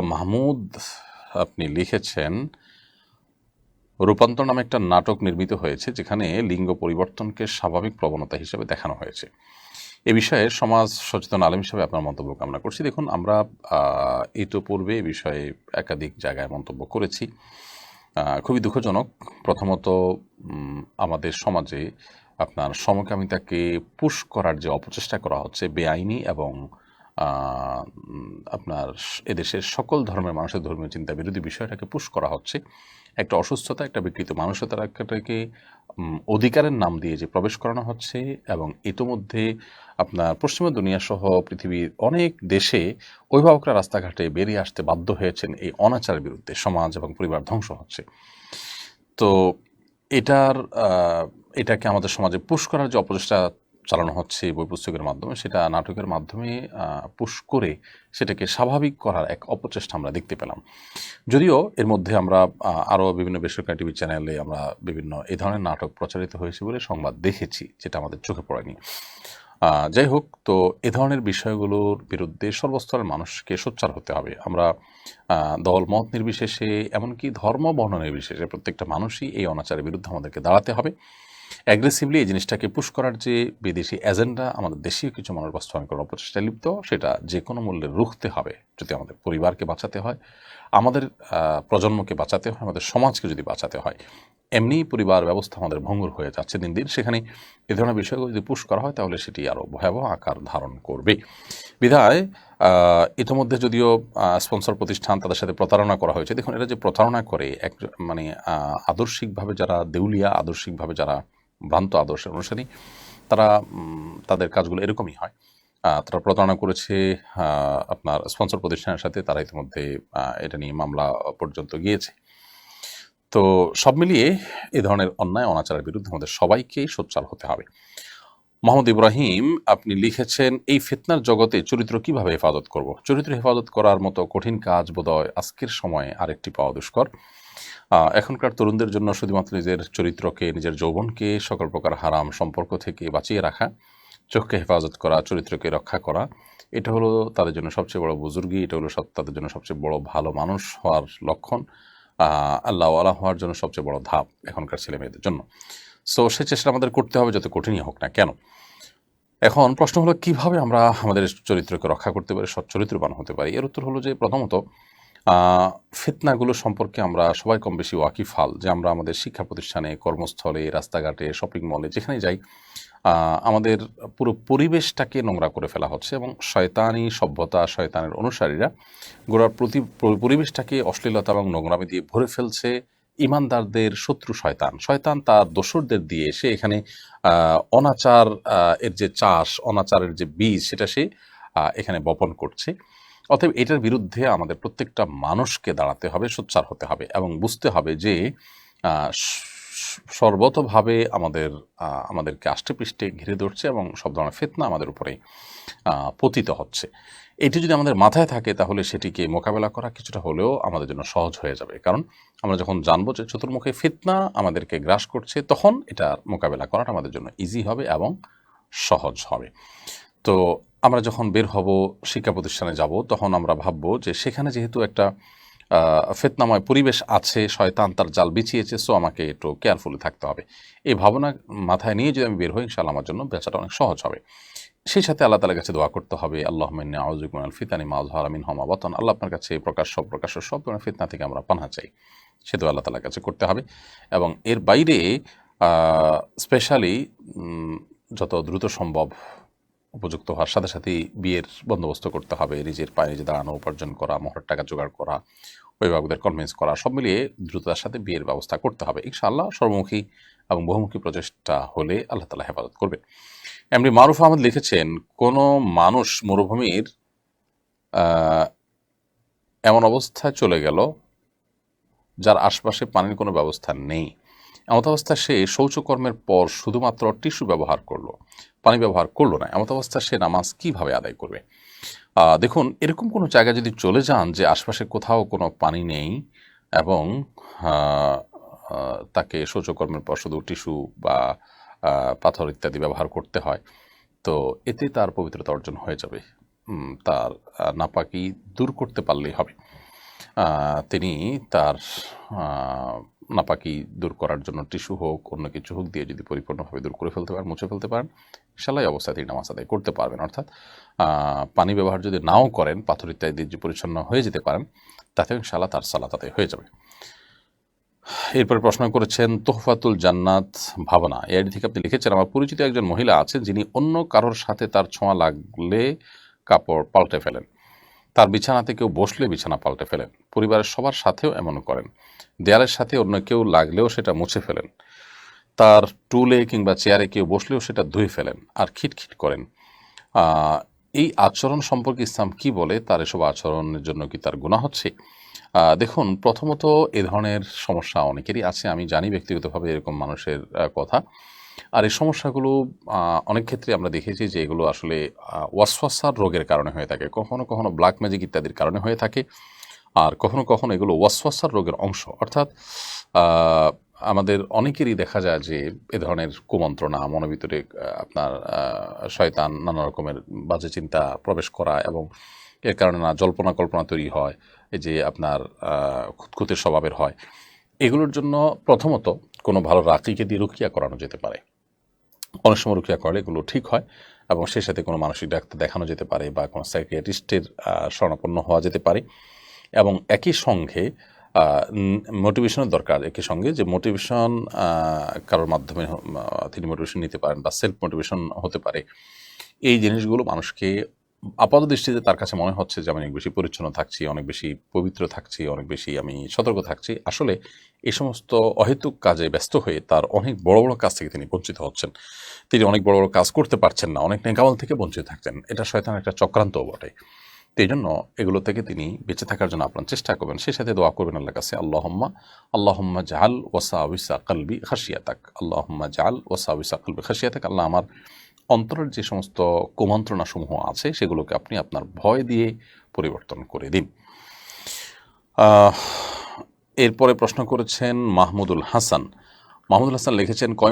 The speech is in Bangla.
মাহমুদ, আপনি লিখেছেন, রূপান্তর নামে একটা নাটক নির্মিত হয়েছে যেখানে লিঙ্গ পরিবর্তনকে স্বাভাবিক প্রবণতা হিসেবে দেখানো হয়েছে। এ বিষয়ে সমাজ সচেতন আলম হিসেবে আপনার মন্তব্য কামনা করছি। দেখুন, আমরা ইতোপূর্বে এ বিষয়ে একাধিক জায়গায় মন্তব্য করেছি। খুবই দুঃখজনক। প্রথমত আমাদের সমাজে আপনার সমকামিতাকে পুশ করার যে অপচেষ্টা করা হচ্ছে, বেআইনি এবং আপনার এদেশের সকল ধর্মের মানুষের ধর্মীয় চিন্তা বিরোধী বিষয়টাকে পুশ করা হচ্ছে। একটা অসুস্থতা, একটা বিকৃত মানসিকতাটাকে অধিকারের নাম দিয়ে যে প্রবেশ করানো হচ্ছে এবং ইতোমধ্যে আপনার পশ্চিমা দুনিয়া সহ পৃথিবীর অনেক দেশে অভিভাবকরা রাস্তাঘাটে বেরিয়ে আসতে বাধ্য হয়েছেন এই অনাচারের বিরুদ্ধে। সমাজ এবং পরিবার ধ্বংস হচ্ছে। তো এটার এটাকে আমাদের সমাজে পুশ করার যে অপচেষ্টা চালানো হচ্ছে বই পুস্তকের মাধ্যমে, সেটা নাটকের মাধ্যমে পুশ করে সেটাকে স্বাভাবিক করার এক অপচেষ্টা আমরা দেখতে পেলাম। যদিও এর মধ্যে আমরা আরও বিভিন্ন বেসরকারি টিভি চ্যানেলে আমরা বিভিন্ন এই ধরনের নাটক প্রচারিত হয়েছে বলে সংবাদ দেখেছি, যেটা আমাদের চোখে পড়েনি। যাই হোক, তো এ ধরনের বিষয়গুলোর বিরুদ্ধে সর্বস্তরের মানুষকে সোচ্চার হতে হবে। আমরা দল মত নির্বিশেষে, এমনকি ধর্ম বর্ণ নির্বিশেষে প্রত্যেকটা মানুষই এই অনাচারের বিরুদ্ধে আমাদেরকে দাঁড়াতে হবে। অ্যাগ্রেসিভলি এই জিনিসটাকে পুশ করার যে বিদেশি এজেন্ডা আমাদের দেশীয় কিছু মানুষ বাস্তবায়ন করার অপচেষ্টায় লিপ্ত, সেটা যে কোনো মূল্যে রুখতে হবে যদি আমাদের পরিবারকে বাঁচাতে হয়, আমাদের প্রজন্মকে বাঁচাতে হয়, আমাদের সমাজকে যদি বাঁচাতে হয়। এমনি পরিবার ব্যবস্থা আমাদের ভঙ্গুর হয়ে যাচ্ছে দিন দিন, সেখানে এ ধরনের বিষয়গুলো যদি পুশ করা হয়, তাহলে সেটি আরও ভয়াবহ আকার ধারণ করবে। বিধায় ইতিমধ্যে যদিও স্পন্সর প্রতিষ্ঠান তাদের সাথে প্রতারণা করা হয়েছে, দেখুন এটা যে প্রতারণা করে এক মানে আদর্শিকভাবে যারা দেউলিয়া, আদর্শিকভাবে যারা ভ্রান্ত আদর্শের অনুসারী, তারা তাদের কাজগুলো এরকমই হয়। তারা প্রতারণা করেছে আপনার স্পন্সর প্রতিষ্ঠানের সাথে, তারা ইতিমধ্যে এটা নিয়ে মামলা পর্যন্ত গিয়েছে। তো সব মিলিয়ে এ ধরনের অন্যায়, অনাচারের বিরুদ্ধে আমাদের সবাইকেই সোচ্চার হতে হবে। মোহাম্মদ ইব্রাহিম আপনি লিখেছেন এই ফিতনার জগতে চরিত্র কীভাবে হেফাজত করব? চরিত্র হেফাজত করার মতো কঠিন কাজ বোধহয় আজকের সময়ে আরেকটি পাওয়া দুষ্কর। এখনকার তরুণদের জন্য শুধুমাত্র নিজের চরিত্রকে নিজের যৌবনকে সকল প্রকার হারাম সম্পর্ক থেকে বাঁচিয়ে রাখা চোখকে হেফাজত করা চরিত্রকে রক্ষা করা এটা হলো তাদের জন্য সবচেয়ে বড় বুজুর্গি এটা হলো তাদের জন্য সবচেয়ে বড় ভালো মানুষ হওয়ার লক্ষণ। আহ, আল্লাহ আল্লাহ হওয়ার জন্য সবচেয়ে বড় ধাপ এখনকার ছেলে মেয়েদের জন্য। সো সে চেষ্টা আমাদের করতে হবে যত কঠিনই হোক না কেন। এখন প্রশ্ন হলো, কীভাবে আমরা আমাদের চরিত্রকে রক্ষা করতে পারি সৎ চরিত্রবান হতে পারি? এর উত্তর হলো যে, প্রথমত ফিতনাগুলো সম্পর্কে আমরা সবাই কম বেশি ওয়াকিফাল যে, আমরা আমাদের শিক্ষা প্রতিষ্ঠানে, কর্মস্থলে, রাস্তাঘাটে শপিং মলে যেখানে যাই আমাদের পুরো পরিবেশটাকে নোংরা করে ফেলা হচ্ছে এবং শয়তানি সভ্যতা, শয়তানের অনুসারীরা গোড়ার প্রতি পরিবেশটাকে অশ্লীলতা এবং নোংরামি দিয়ে ভরে ফেলছে। ইমানদারদের শত্রু শয়তান। শয়তান তার দোসরদের দিয়ে সে এখানে অনাচার এর যে চাষ, অনাচারের যে বীজ, সেটা সে এখানে বপন করছে। অতএব এটার বিরুদ্ধে আমাদের প্রত্যেকটা মানুষকে দাঁড়াতে হবে, সোচ্চার হতে হবে এবং বুঝতে হবে যে সর্বতভাবে আমাদের আমাদেরকে আষ্টেপৃষ্ঠে ঘিরে ধরছে এবং সব ধরনের ফেতনা আমাদের উপরে পতিত হচ্ছে। এটি যদি আমাদের মাথায় থাকে, তাহলে সেটিকে মোকাবেলা করা কিছুটা হলেও আমাদের জন্য সহজ হয়ে যাবে। কারণ আমরা যখন জানব যে চতুর্মুখে ফিতনা আমাদেরকে গ্রাস করছে, তখন এটার মোকাবেলা করাটা আমাদের জন্য ইজি হবে এবং সহজ হবে। তো আমরা যখন বের হব শিক্ষা প্রতিষ্ঠানে যাব, তখন আমরা ভাববো যে সেখানে যেহেতু একটা ফেতনাময় পরিবেশ আছে, শয়তান তার জাল বিছিয়েছে সো আমাকে একটু কেয়ারফুলি থাকতে হবে। এই ভাবনা মাথায় নিয়ে যদি আমি বের হই ইনশাল্লাহ আমার জন্য বেচাটা অনেক সহজ হবে। সেই সাথে আল্লাহ তালার কাছে দোয়া করতে হবে আল্লাহ আউজুকুম আল ফিতানি মাজহার আমিন হমা বতন। আল্লাহ আপনার কাছে প্রকাশ, সব প্রকাশ্য সব ধরনের ফিতনা থেকে আমরা পানা চাই। সে দোয়া আল্লাহ তালার কাছে করতে হবে এবং এর বাইরে স্পেশালি যত দ্রুত সম্ভব উপযুক্ত হওয়ার সাথে সাথেই বিয়ের বন্দোবস্ত করতে হবে, নিজের পায়ে নিজে দাঁড়ানো, উপার্জন করা মোহর টাকা জোগাড় করা, অভিভাবকদের কনভিন্স করা, সব মিলিয়ে দ্রুততার সাথে বিয়ের ব্যবস্থা করতে হবে। ইনশাআল্লাহ সর্বমুখী এবং বহুমুখী প্রচেষ্টা হলে আল্লাহ তালা হেফাজত করবে। এমনি মারুফ আহমদ লিখেছেন, কোনো মানুষ মরুভূমির এমন অবস্থায় চলে গেল, যার আশপাশে পানির কোনো ব্যবস্থা নেই। এমত অবস্থা সে শৌচকর্মের পর শুধুমাত্র টিস্যু ব্যবহার করল, পানি ব্যবহার করল না এমত অবস্থা সে নামাজ কীভাবে আদায় করবে? দেখুন, এরকম কোনো জায়গায় যদি চলে যান যে আশপাশে কোথাও কোনো পানি নেই এবং তাকে শৌচকর্মের পর শুধু টিস্যু বা পাথর ইত্যাদি ব্যবহার করতে হয়, তো এতে তার পবিত্রতা অর্জন হয়ে যাবে। তার নাপাকি দূর করতে পারলেই হবে। তিনি তার নাপাকি দূর করার জন্য টিস্যু হোক, অন্য কিছু হোক দিয়ে যদি পরিপূর্ণভাবে দূর করে ফেলতে পারেন, মুছে ফেলতে পারেন অবস্থায় তিনি নামাজ আদায় করতে পারবেন। অর্থাৎ পানি ব্যবহার যদি নাও করেন, পাথর ইত্যাদি যদি পরিচ্ছন্ন হয়ে যেতে পারেন, তাতেও ইনশাল্লাহ তার সালা তাতে হয়ে যাবে। এরপরে প্রশ্ন করেছেন, তোহফাতুল জান্নাত ভাবনা। এই আইডি থেকে আপনি লিখেছেন, আমার পরিচিত একজন মহিলা আছেন যিনি অন্য কারোর সাথে তার ছোঁয়া লাগলে কাপড় পাল্টে ফেলেন। তার বিছানাতে কেউ বসলে বিছানা পাল্টে ফেলেন। পরিবারের সবার সাথেও এমন করেন। দেয়ালের সাথে অন্য কেউ লাগলেও সেটা মুছে ফেলেন। তার টুলে কিংবা চেয়ারে কেউ বসলেও সেটা ধুয়ে ফেলেন আর খিটখিট করেন। এই আচরণ সম্পর্কে ইসলাম কি বলে? তার এসব আচরণের জন্য কি তার গুণা হচ্ছে? দেখুন, প্রথমত এ ধরনের সমস্যা অনেকেরই আছে। আমি জানি ব্যক্তিগতভাবে এরকম মানুষের কথা। আর এই সমস্যাগুলো অনেক ক্ষেত্রে আমরা দেখেছি যে এগুলো আসলে ওয়াসওয়াসার রোগের কারণে হয়ে থাকে। কখনো কখনো ব্ল্যাক ম্যাজিক ইত্যাদির কারণে হয়ে থাকে। আর কখনো কখনো এগুলো ওয়াসওয়াসার রোগের অংশ। অর্থাৎ আমাদের অনেকেরই দেখা যায় যে এ ধরনের কুমন্ত্রণা, মনের ভিতরে আপনার শয়তান নানা রকমের বাজে চিন্তা প্রবেশ করা এবং এর কারণে না জল্পনা কল্পনা তৈরি হয়। এই যে আপনার খুঁতখুঁতের স্বভাবের হয়। এগুলোর জন্য প্রথমত কোনো ভালো রাকিকে দিয়ে রুকিয়া করানো যেতে পারে। অনেক সময় রুকিয়া করলে এগুলো ঠিক হয় এবং সেই সাথে কোনো মানসিক ডাক্তার দেখানো যেতে পারে বা কোনো সাইকিয়াট্রিস্টের শরণাপন্ন হওয়া যেতে পারে। এবং একই সঙ্গে মোটিভেশনের দরকার একই সঙ্গে যে মোটিভেশন কারোর মাধ্যমে তিনি মোটিভেশন নিতে পারেন বা সেলফ মোটিভেশন হতে পারে। এই জিনিসগুলো মানুষকে আপাত দৃষ্টিতে তার কাছে মনে হচ্ছে যে আমি অনেক বেশি পরিচ্ছন্ন থাকছি, অনেক বেশি পবিত্র থাকছি, অনেক বেশি আমি সতর্ক থাকছি। আসলে এই সমস্ত অহেতুক কাজে ব্যস্ত হয়ে তার অনেক বড় বড় কাজ থেকে তিনি বঞ্চিত হচ্ছেন। তিনি অনেক বড় বড় কাজ করতে পারছেন না, অনেক নেকামল থেকে বঞ্চিত থাকছেন। এটা শয়তান একটা চক্রান্তও বটে। এই জন্য এগুলো থেকে তিনি বেঁচে থাকার জন্য আপনার চেষ্টা করবেন। সেই সাথে দোয়া করবেন আল্লাহ কাছে, আল্লাহম্মা আল্লাহম্মা জাহাল ওয়াসাউসা কালবি খাসিয়াতাক আল্লাহম্মা জাহাল ওয়াসাউসা কালবি খাসিয়াতাক আল্লাহ আমার অন্তরের যে সমস্ত কুমন্ত্রণাসমূহ আছে, সেগুলোকে আপনি আপনার ভয় দিয়ে পরিবর্তন করে দিন। এরপরে প্রশ্ন করেছেন মাহমুদুল হাসান। মাহমুদুল হাসান লিখেছেন, কয়